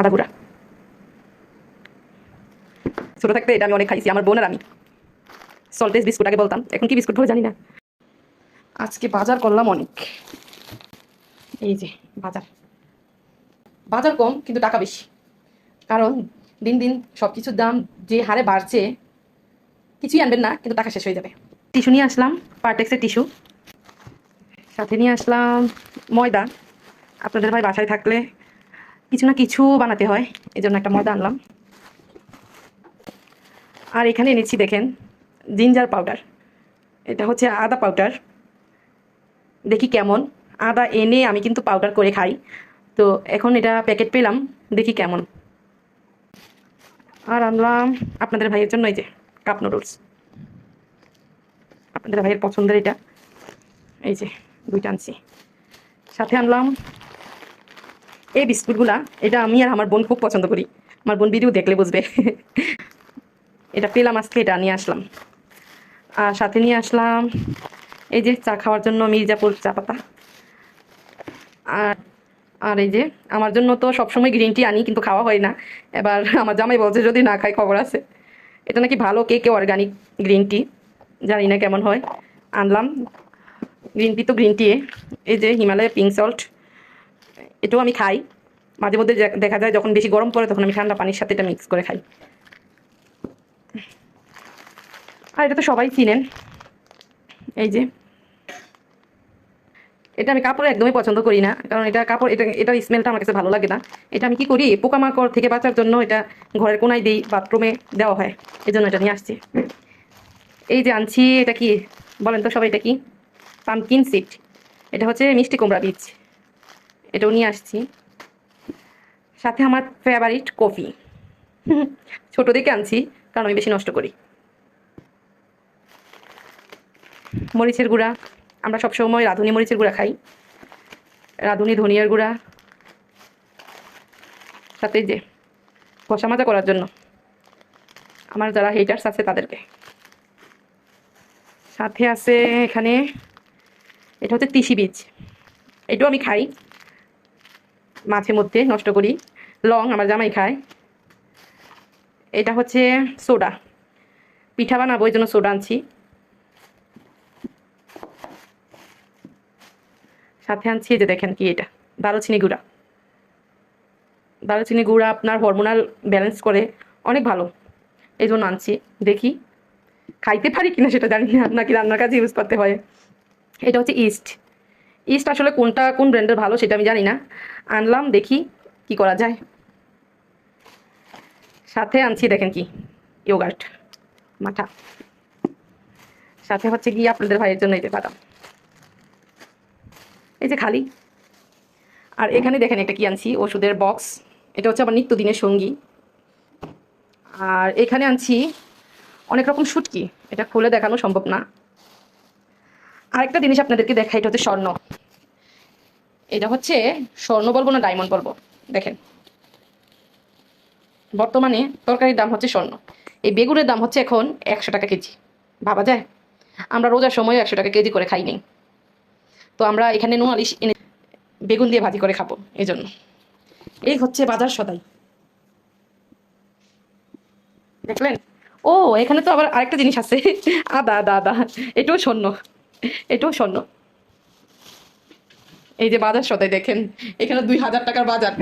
আদা গুঁড়া। ছোটো থাকতে এটা আমি অনেক খাইছি, আমার বোন আর আমি। সল্টেজ বিস্কুট আগে বলতাম, এখন কি বিস্কুট বলে জানি না। আজকে বাজার করলাম অনেক। এই যে, বাজার। বাজার কম, কিন্তু টাকা বেশি। কারণ দিন দিন সব কিছুর দাম যে হারে বাড়ছে, কিছুই আনবেন না, কিন্তু টাকা শেষ হয়ে যাবে। টিস্যু নিয়ে আসলাম, পার্টেক্সের টিস্যু। সাথে নিয়ে আসলাম ময়দা। আপনাদের ভাই বাসায় থাকলে কিছু না কিছু বানাতে হয় এই জন্য একটা ময়দা আনলাম। আর এখানে এনেছি, দেখেন, জিঞ্জার পাউডার। এটা হচ্ছে আদা পাউডার। দেখি কেমন। আদা এনে আমি কিন্তু পাউডার করে খাই। তো এখন এটা প্যাকেট পেলাম, দেখি কেমন। আর আনলাম আপনাদের ভাইয়ের জন্য, এই যে, কাপ নুডলস। আপনাদের ভাইয়ের পছন্দের এটা। এই যে, দুইটা আনছি। সাথে আনলাম এই বিস্কুটগুলা, এটা আমি আর আমার বোন খুব পছন্দ করি। আমার বোন ভিডিও দেখলে বুঝবে। এটা পেলাম আজকে, এটা নিয়ে আসলাম। আর সাথে নিয়ে আসলাম এই যে চা খাওয়ার জন্য মির্জাপুর চা পাতা। আর আর এই যে আমার জন্য তো সবসময় গ্রিন টি আনি, কিন্তু খাওয়া হয় না। এবার আমার জামাই বলছে, যদি না খাই, খবর আছে। এটা নাকি ভালো কে কে অর্গানিক গ্রিন টি জানি না কেমন হয়। আনলাম। গ্রিন টি তো গ্রিন টি এই যে হিমালয় পিঙ্ক সল্ট এটাও আমি খাই। মাঝে মধ্যে দেখা যায় যখন বেশি গরম পড়ে তখন আমি ঠান্ডা পানির সাথে এটা মিক্স করে খাই। আর এটা তো সবাই চিনেন। এই যে। এটা আমি কাপড় একদমই পছন্দ করি না, কারণ এটা কাপড়, এটা এটার স্মেলটা আমার কাছে ভালো লাগে না। এটা আমি কি করি, পোকামাকড় থেকে বাঁচার জন্য এটা ঘরের কোনায় দিই বাথরুমে দেওয়া হয়। এই জন্য এটা নিয়ে আসছি। এই যে আনছি, এটা কি? বলেন তো সবাই এটা কি? পামকিন সিড এটা হচ্ছে মিষ্টি কুমড়া বীজ। এটাও নিয়ে আসছি। সাথে আমার ফেভারিট কফি ছোট দেখে আনছি, কারণ আমি বেশি নষ্ট করি। মরিচের গুঁড়া। আমরা সবসময় রাঁধুনি মরিচের গুঁড়া খাই। রাঁধুনি ধনিয়ার গুঁড়া। সাথে যে কষা মাজা করার জন্য। আমার যারা হেটার্স আছে তাদেরকে। সাথে আছে এখানে, এটা হচ্ছে তিসি বীজ। এটাও আমি খাই। মাঝে মধ্যে নষ্ট করি। লং আমার জামাই খায়। এটা হচ্ছে সোডা। পিঠা বানাবো, এই জন্য সোডা আনছি। সাথে আনছি যে দেখেন কি এটা, দারুচিনি গুঁড়া। দারুচিনি গুঁড়া আপনার হরমোনাল ব্যালেন্স করে অনেক ভালো। এই জন্য আনছি। দেখি, খাইতে পারি কিনা সেটা জানি না। আপনাকে রান্নার কাজে ইউজ করতে হয়। এটা হচ্ছে ইস্ট ইস্ট আসলে কোনটা, কোন ব্র্যান্ডের ভালো সেটা আমি জানি না। আনলাম, দেখি কি করা যায়। সাথে আনছি, দেখেন কি ইয়োগার্ট মাঠা। সাথে হচ্ছে গিয়ে আপনাদের ভাইয়ের জন্য এই যে বাদাম। এই যে খালি। আর এখানে দেখেন একটা কি আনছি, ওষুধের বক্স এটা হচ্ছে আমার নিত্যদিনের সঙ্গী। আর এখানে আনছি অনেক রকম শুটকি। এটা খুলে দেখানো সম্ভব না। আরেকটা জিনিস আপনাদেরকে দেখা এটা হচ্ছে স্বর্ণ। এটা হচ্ছে স্বর্ণ বলব না ডায়মন্ড বলব? দেখেন। বর্তমানে তরকারির দাম হচ্ছে স্বর্ণ। এই বেগুনের দাম হচ্ছে এখন একশো টাকা কেজি। ভাবা যায়? আমরা রোজার সময় একশো টাকা কেজি করে খাই নেই। তো আমরা এখানে নোয়ালিশ এনে বেগুন দিয়ে ভাজি করে খাব এই জন্য এই হচ্ছে বাজার সদাই। দেখলেন? ও, এখানে তো আবার আরেকটা জিনিস আছে। আদা আদা আদা। এটাও স্বর্ণ। এটাও স্বর্ণ। এই যে বাজার সদাই দেখেন এখানে দুই হাজার টাকার বাজার।